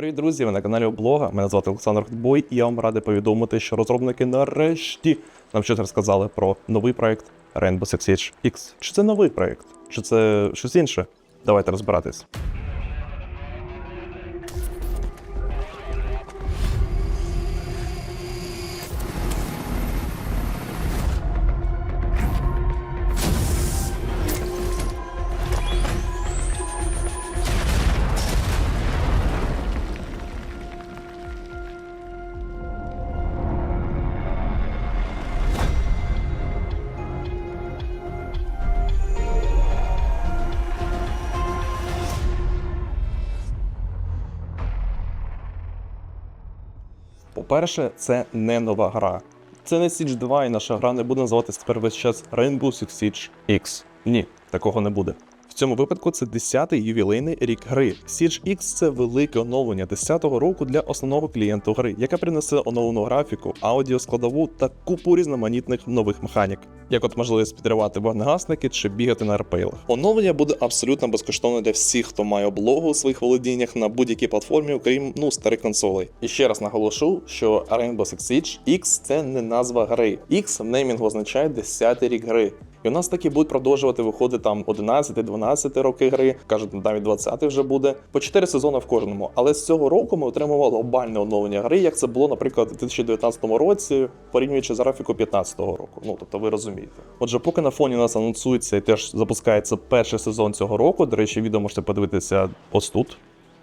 Привіт, друзі! Ви на каналі Облога. Мене звати Олександр Хтбой, і я вам радий повідомити, що розробники нарешті нам щось розказали про новий проект Rainbow Six Siege X. Чи це новий проект? Чи це щось інше? Давайте розбиратись. По-перше, це не нова гра. Це не Siege 2, і наша гра не буде називатися тепер весь час Rainbow Six Siege X. Ні, такого не буде. В цьому випадку це 10-й ювілейний рік гри. Siege X це велике оновлення 10-го року для основного клієнту гри, яке принесе оновлену графіку, аудіоскладову та купу різноманітних нових механік, як от можливість підривати вогнегасники чи бігати на арпейлах. Оновлення буде абсолютно безкоштовне для всіх, хто має облогу у своїх володіннях на будь-якій платформі, окрім ну старих консолей. І ще раз наголошу, що Rainbow Six Siege X це не назва гри. X в неймінгу означає 10-й рік гри. І у нас таки будуть продовжувати виходити там 11-12 роки гри, кажуть, навіть 20 вже буде. По 4 сезони в кожному. Але з цього року ми отримували глобальне оновлення гри, як це було, наприклад, у 2019 році, порівнюючи з графіку 2015 року. Ну тобто ви розумієте. Отже, поки на фоні нас анонсується і теж запускається перший сезон цього року. До речі, відео можете подивитися ось тут.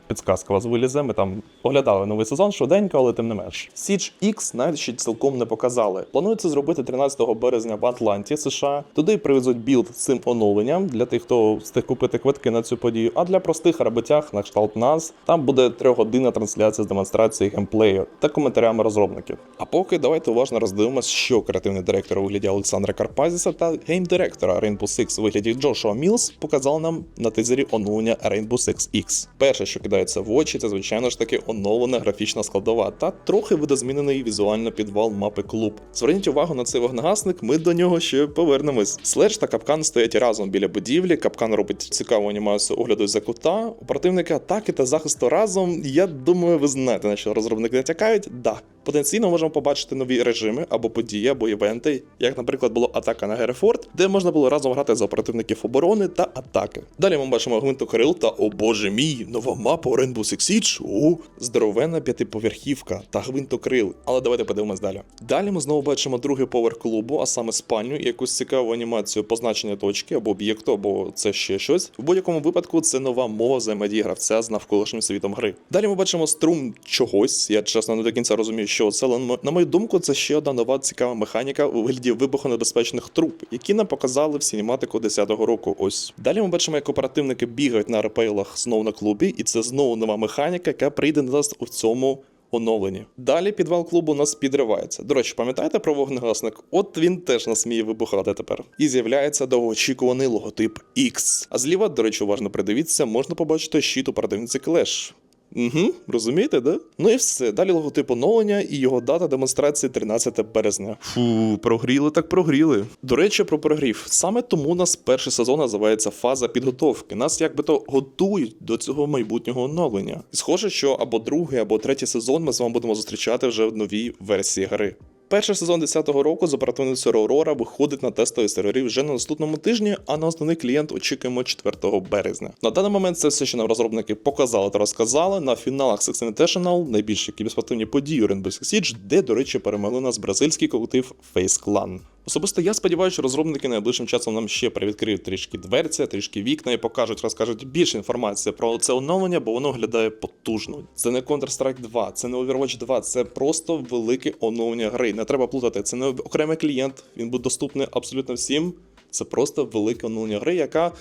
Підсказка вас вилізе. Ми там оглядали новий сезон швиденько, але тим не менш. Siege X навіть ще цілком не показали. Планується зробити 13 березня в Атланті, США. Туди привезуть білд з цим оновленням для тих, хто встиг купити квитки на цю подію. А для простих роботяг на кшталт нас там буде трьохгодинна трансляція з демонстрацією геймплею та коментарями розробників. А поки давайте уважно роздивимося, що креативний директор у вигляді Олександра Карпазіса та гейм-директора Rainbow Six у вигляді Джошуа Мілс показали нам на тизері оновлення Rainbow Six X. Перше, що кидається в очі, це звичайно ж таки оновлена графічна складова та трохи видозмінений візуально підвал мапи клуб. Зверніть увагу на цей вогнегасник, ми до нього ще повернемось. Следж та капкан стоять разом біля будівлі. Капкан робить цікаву анімацію огляду за кута. У противника атаки та захисту разом. Я думаю, ви знаєте, на що розробники натякають. Да. Потенційно можемо побачити нові режими або події, або івенти, як, наприклад, було атака на Герефорд, де можна було разом грати за оперативників оборони та атаки. Далі ми бачимо гвинтокрил та о боже мій, нова мапа Rainbow Six Siege, о, здоровенна п'ятиповерхівка та гвинтокрил. Але давайте подивимось далі. Далі ми знову бачимо другий поверх клубу, а саме спальню і якусь цікаву анімацію позначення точки або об'єкту, або це ще щось. В будь-якому випадку це нова мова взаємодії гравця з навколишнім світом гри. Далі ми бачимо струм чогось. Я чесно не до кінця розумію, що це, на мою думку, це ще одна нова цікава механіка у вигляді вибухонебезпечних труб, які нам показали в сінематику 10-го року. Ось далі ми бачимо, як оперативники бігають на репейлах знову на клубі, і це знову нова механіка, яка прийде на нас у цьому. Оновлені. Далі підвал клубу у нас підривається. До речі, пам'ятаєте про вогнегасник? От він теж нас сміє вибухати тепер. І з'являється довгоочікуваний логотип X. А зліва, до речі, уважно придивіться, можна побачити щит у оперативниці Clash. Угу, розумієте, да? Ну і все. Далі логотип оновлення і його дата демонстрації 13 березня. Фу, прогріли так прогріли. До речі, про прогрів. Саме тому у нас перший сезон називається фаза підготовки. Нас якби то готують до цього майбутнього оновлення. І схоже, що або другий, або третій сезон ми з вами будемо зустрічати вже в новій версії гри. Перший сезон 10-го року з оперативницею Aurora виходить на тестові сервері вже на наступному тижні, а на основний клієнт очікуємо 4 березня. На даний момент це все, що нам розробники показали та розказали на фіналах Six International найбільші кіберспортивні події у Rainbow Six Siege, де, до речі, перемогли нас бразильський колектив Face Clan. Особисто я сподіваюся, що розробники найближчим часом нам ще привідкриють трішки дверця, трішки вікна і покажуть, розкажуть більше інформації про це оновлення, бо воно глядає потужно. Це не Counter-Strike 2, це не Overwatch 2, це просто велике оновлення гри. Не треба плутати. Це не окремий клієнт, він буде доступний абсолютно всім. Це просто велике оновлення гри, яка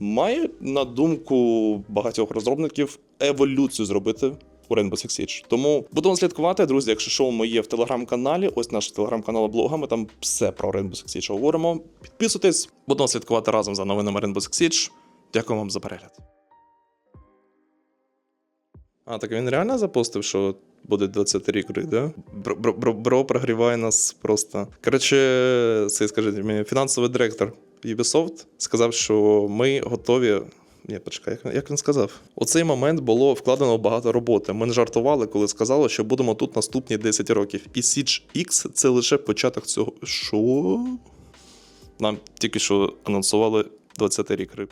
має, на думку багатьох розробників, еволюцію зробити у Rainbow Six Siege. Тому будемо слідкувати, друзі. Якщо що, ми є в телеграм-каналі, ось наш телеграм-канал блога. Ми там все про Rainbow Six Siege говоримо. Підписуйтесь, будемо слідкувати разом за новинами Rainbow Six Siege. Дякую вам за перегляд. А, так він реально запустив, що буде 20 рік да? Бро, бро, бро прогріває нас просто. Коротше, це скажіть мені, фінансовий директор Ubisoft сказав, що ми готові Ні, почекай, як, він сказав? У цей момент було вкладено багато роботи. Ми не жартували, коли сказали, що будемо тут наступні 10 років. І Siege X це лише початок цього. Що? Нам тільки що анонсували 20-й рік риб.